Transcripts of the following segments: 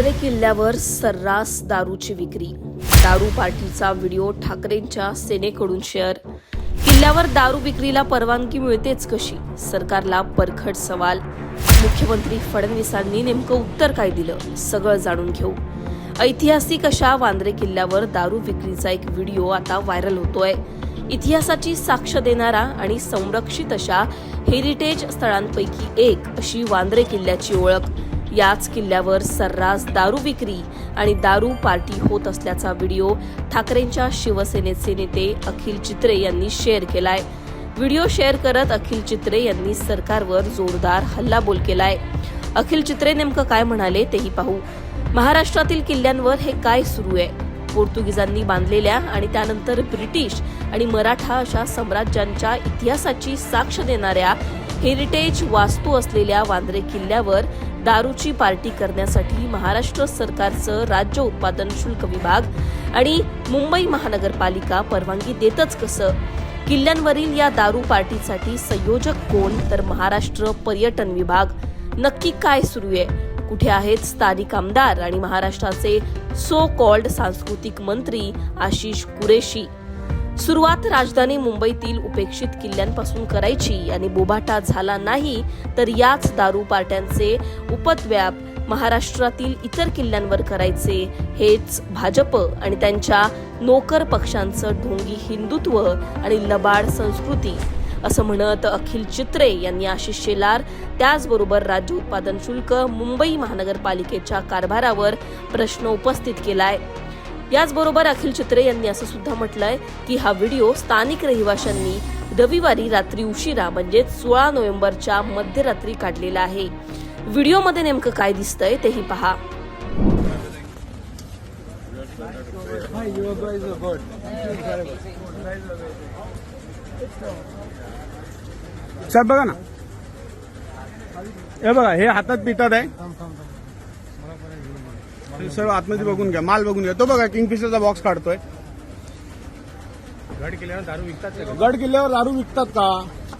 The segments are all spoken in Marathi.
वांद्रे किल्ल्यावर सर्रास दारूची विक्री. दारू पार्टीचा व्हिडिओ ठाकरेंच्या सेनेकडून शेअर. किल्ल्यावर दारू विक्रीला परवानगी मिळतेच कशी? सरकारला परखड सवाल. मुख्यमंत्री फडणवीसांनी नेमकं उत्तर काय दिलं? सगळं जाणून घेऊ. ऐतिहासिक अशा वांद्रे किल्ल्यावर दारू विक्रीचा एक व्हिडिओ आता व्हायरल होतोय. इतिहासाची साक्ष देणारा आणि संरक्षित अशा हेरिटेज स्थळांपैकी एक अशी वांद्रे किल्ल्याची ओळख. याच किल्ल्यावर सर्रास दारू विक्री आणि दारू पार्टी होत असल्याचा व्हिडिओ ठाकरेंच्या शिवसेनेचे नेते अखिल चित्रे यांनी शेअर केलाय. व्हिडिओ शेअर करत अखिल चित्रे यांनी सरकारवर जोरदार हल्लाबोल केलाय. अखिल चित्रे नेमकं काय म्हणाले तेही पाहू. महाराष्ट्रातील किल्ल्यांवर हे काय सुरू आहे? पोर्तुगीजांनी बांधलेल्या आणि त्यानंतर ब्रिटिश आणि मराठा अशा साम्राज्यांच्या इतिहासाची साक्ष देणाऱ्या हेरिटेज वास्तू असलेल्या वांद्रे किल्ल्यावर दारूची पार्टी करण्यासाठी महाराष्ट्र सरकारचं राज्य उत्पादन शुल्क विभाग आणि मुंबई महानगरपालिका परवानगी देतच कसं? किल्ल्यांवरील या दारू पार्टीसाठी संयोजक कोण? तर महाराष्ट्र पर्यटन विभाग. नक्की काय सुरू आहे? कुठे आहेत स्थानिक आमदार आणि महाराष्ट्राचे सो कॉल्ड सांस्कृतिक मंत्री आशिष कुरेशी? सुरुवात राजधानी मुंबईतील उपेक्षित किल्ल्यांपासून करायची आणि बोभाटा झाला नाही तर याच दारू पार्ट्यांचे उपद्व्याप महाराष्ट्रातील इतर किल्ल्यांवर करायचे. हेच भाजप आणि त्यांच्या नोकर पक्षांचं ढोंगी हिंदुत्व आणि लबाड संस्कृती असं म्हणत अखिल चित्रे यांनी आशिष शेलार त्याचबरोबर राज्य उत्पादन शुल्क मुंबई महानगरपालिकेच्या कारभारावर प्रश्न उपस्थित केलाय. याचबरोबर अखिल चित्रे यांनी असं सुद्धा म्हटलंय की हा व्हिडिओ स्थानिक रहिवाशांनी रविवारी रात्री उशिरा म्हणजेच सोळा नोव्हेंबरच्या मध्यरात्री काढलेला आहे. व्हिडिओमध्ये नेमकं काय दिसतंय तेही पहा. साहेब बघा ना. हे बघा हे हातात पितात आहे. सर्व आतमध्ये बघून घ्या. माल बघून घ्या. तो बघा किंगफिशरचा बॉक्स काढतोय. गड किल्ल्यावर दारू विकतात का? गड किल्ल्यावर दारू विकतात का?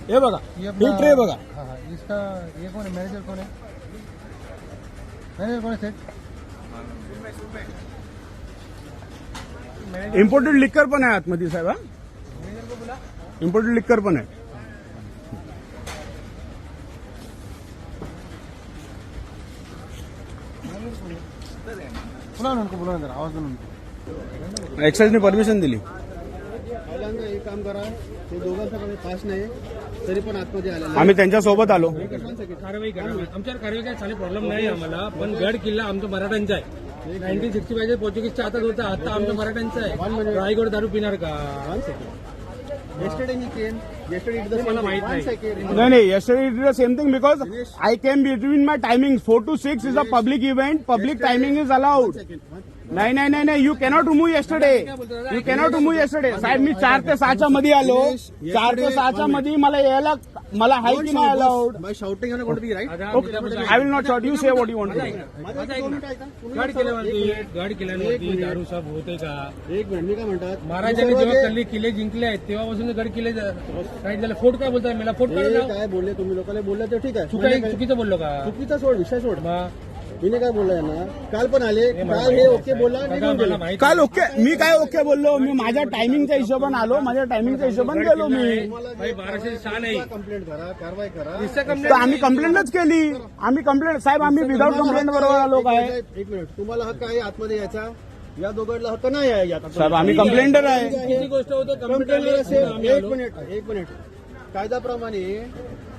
हे बघा. ये ही ट्रे बघा. हाँ, हाँ, इसका ये कौन है मैनेजर कौन है मैनेजर कौन है सेठ इम्पोर्टेड लिक्कर पण आहे आतमध्ये साहेब हा. इम्पोर्टेड लिक्कर पण आहे. बुला ना उनको बुला ना जरा आवाज दो ना उनको एक्साईजने परमिशन दिली. पहिल्यांदा एक काम करा ते दोघांचा काही पास नाही तरी पण आतमध्ये आलेला आम्ही त्यांच्यासोबत आलो. कारवाई करा. आमच्यावर कारवाई काय चालेल प्रॉब्लेम नाही आम्हाला. पण गड किल्ला आमचा मराठ्यांचा आहे. नाईन्टीन सिक्स्टी फायचे पोर्तुगीजच्या हातात होता आता आमच्या मराठ्यांचा आहे. रायगड दारू पिणार का? येस्टरडे ही द मला माहीत नाही. नाही नाही yesterday it is the same thing because I came between my timings. Four to six is a public event. Public timing is allowed. नाही नाही नाही नाही you cannot remove yesterday you cannot remove yesterday साहेब मी चार ते सहाच्या मध्ये आलो. चार ते सहाच्या मध्ये मला यायला मला हाय की नाही allowed shouting I will not shot you say what you want गड गड दारू सब होते का? एक मिनिट मी काय म्हणतात? महाराजांनी जेव्हा कल्ले किल्ले जिंकले आहेत तेव्हापासून गड किल्ले राईट झाले. फोट काय बोलताय? मला फोट काय काय बोलले तुम्ही? लोकांना बोलले ते ठीक आहे. चुका काय- चुकीचं बोललो का? चुकीचा सोड विषय सोड. मी काय बोललाय ना काल पण आले. काल हे ओके बोलला निघून गेले. काल ओके मी काय ओके बोललो? मी माझ्या टायमिंगच्या हिशोबाने आलो. माझ्या टायमिंगच्या हिशोबाने गेलो मी. भाई बाराशे सहा नाही. कंप्लेंट करा कारवाई करा. तर आम्ही कंप्लेंटच केली. आम्ही कंप्लेंट साहेब आम्ही विदाऊट कंप्लेंट बरोबर आलो काय? एक मिनिट तुम्हाला हक्क आहे आतमध्ये यायचा? या दोघांना हक्क नाही आहे यात. साहेब आम्ही कंप्लेंटर आहे. किती गोष्ट होतं? कंप्लेंट कंप्लेंट असेल एक मिनिट एक मिनिट. कायद्याप्रमाणे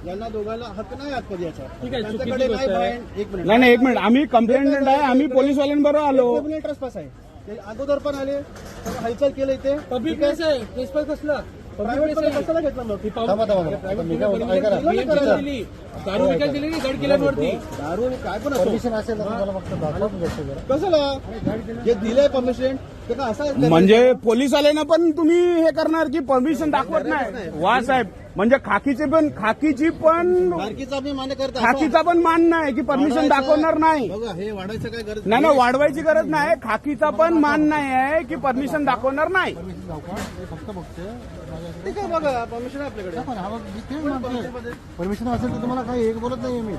यांना दोघांना हक्क नाही आतमध्ये याचा. ठीक आहे, त्यांच्याकडे चुकीची नाही गोष्ट आहे. बाहेर- एक मिनिट. नाही नाही एक मिनिट. आम्ही कंप्लेंट आहे आम्ही पोलीसवाल्यांबरोबर आलो. पास आहे. ते अगोदर पण आले हालचाल केलं इथे. पब्लिक प्लेस आहे? प्लेस पण कसलं? प्रायव्हेटमध्ये कशाला घेतलं मग? थांबा थांबा थांबा. मी काय बोलतो ऐका ना. दिली. दारू विकायला दिली गड किल्ल्यांवरती. दारू आणि काय पण असो परमिशन असेल तर तुम्हाला फक्त जरा. कशाला? जे दिलंय परमिशन ते का असं म्हणजे पोलीसवाल्यांना पण तुम्ही हे करणार की परमिशन दाखवत नाही. वा साहेब. म्हणजे खाकीचे पण खाकीची पण बारकीचा मी मान्य करता खाकीचा पण मान नाही की परमिशन दाखवणार नाही. बघा हे वाढायचं काय गरज नाही नाही वाढवायची गरज नाही. खाकीचा पण मान नाही आहे की परमिशन दाखवणार नाही. परमिशन जाऊ का हे फक्त बघते. माझ्या- ठीक आहे बघा परमिशन आपल्याकडे. पण हा बघ, मी तेच म्हणतोय परमिशन असेल तर तुम्हाला काही एक बोलत नाहीये मी.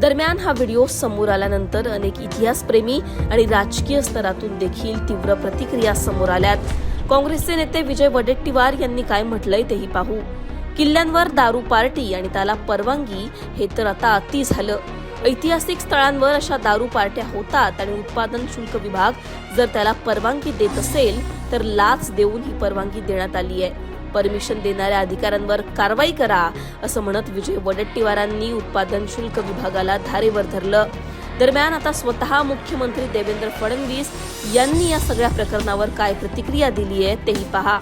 दरम्यान हा व्हिडिओ समोर आल्यानंतर अनेक इतिहासप्रेमी आणि राजकीय स्तरातून देखील तीव्र प्रतिक्रिया समोर आल्यात. काँग्रेसचे नेते विजय वडेट्टीवार यांनी काय म्हटलंय तेही पाहू. किल्ल्यांवर दारू पार्टी आणि त्याला परवानगी हे तर आता अति झालं. ऐतिहासिक स्थळांवर अशा दारू पार्ट्या होतात आणि उत्पादन शुल्क विभाग जर त्याला परवानगी देत असेल तर लाच देऊन ही परवानगी देण्यात आली आहे. परमिशन देणाऱ्या अधिकाऱ्यांवर कारवाई करा असं म्हणत विजय वडेट्टीवारांनी उत्पादन शुल्क विभागाला धारेवर धरलं. दरम्यान आता स्वतः मुख्यमंत्री देवेंद्र फडणवीस यांनी या सगळ्या प्रकरणावर काय प्रतिक्रिया दिली आहे तेही पहा.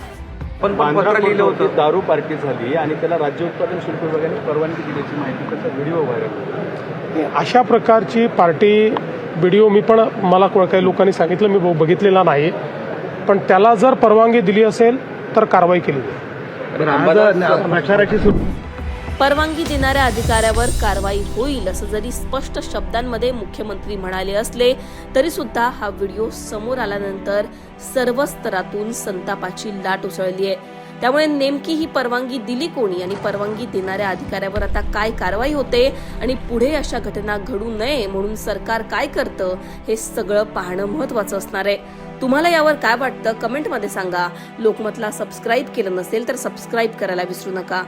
पण पण पत्र लिहिलं होतं. दारू पार्टी झाली आणि त्याला राज्य उत्पादन शुल्क विभागाने परवानगी दिल्याची माहिती त्याचा व्हिडिओ व्हायरल अशा प्रकारची पार्टी व्हिडिओ मी पण मला काही लोकांनी सांगितलं मी बघितलेला नाही. पण त्याला जर परवानगी दिली असेल तर कारवाई केली जाईल. प्रचाराची परवानगी देणाऱ्या अधिकाऱ्यावर कारवाई होईल असं जरी स्पष्ट शब्दांमध्ये मुख्यमंत्री म्हणाले असले तरी सुद्धा हा व्हिडिओ समोर आल्यानंतर सर्व स्तरातून संतापाची लाट उसळली आहे. त्यामुळे नेमकी ही परवानगी दिली कोणी आणि परवानगी देणाऱ्या अधिकाऱ्यावर आता काय कारवाई होते आणि पुढे अशा घटना घडू नये म्हणून सरकार काय करतं हे सगळं पाहणं महत्वाचं असणार आहे. तुम्हाला यावर काय वाटतं कमेंटमध्ये सांगा. लोकमतला सबस्क्राईब केलं नसेल तर सबस्क्राईब करायला विसरू नका.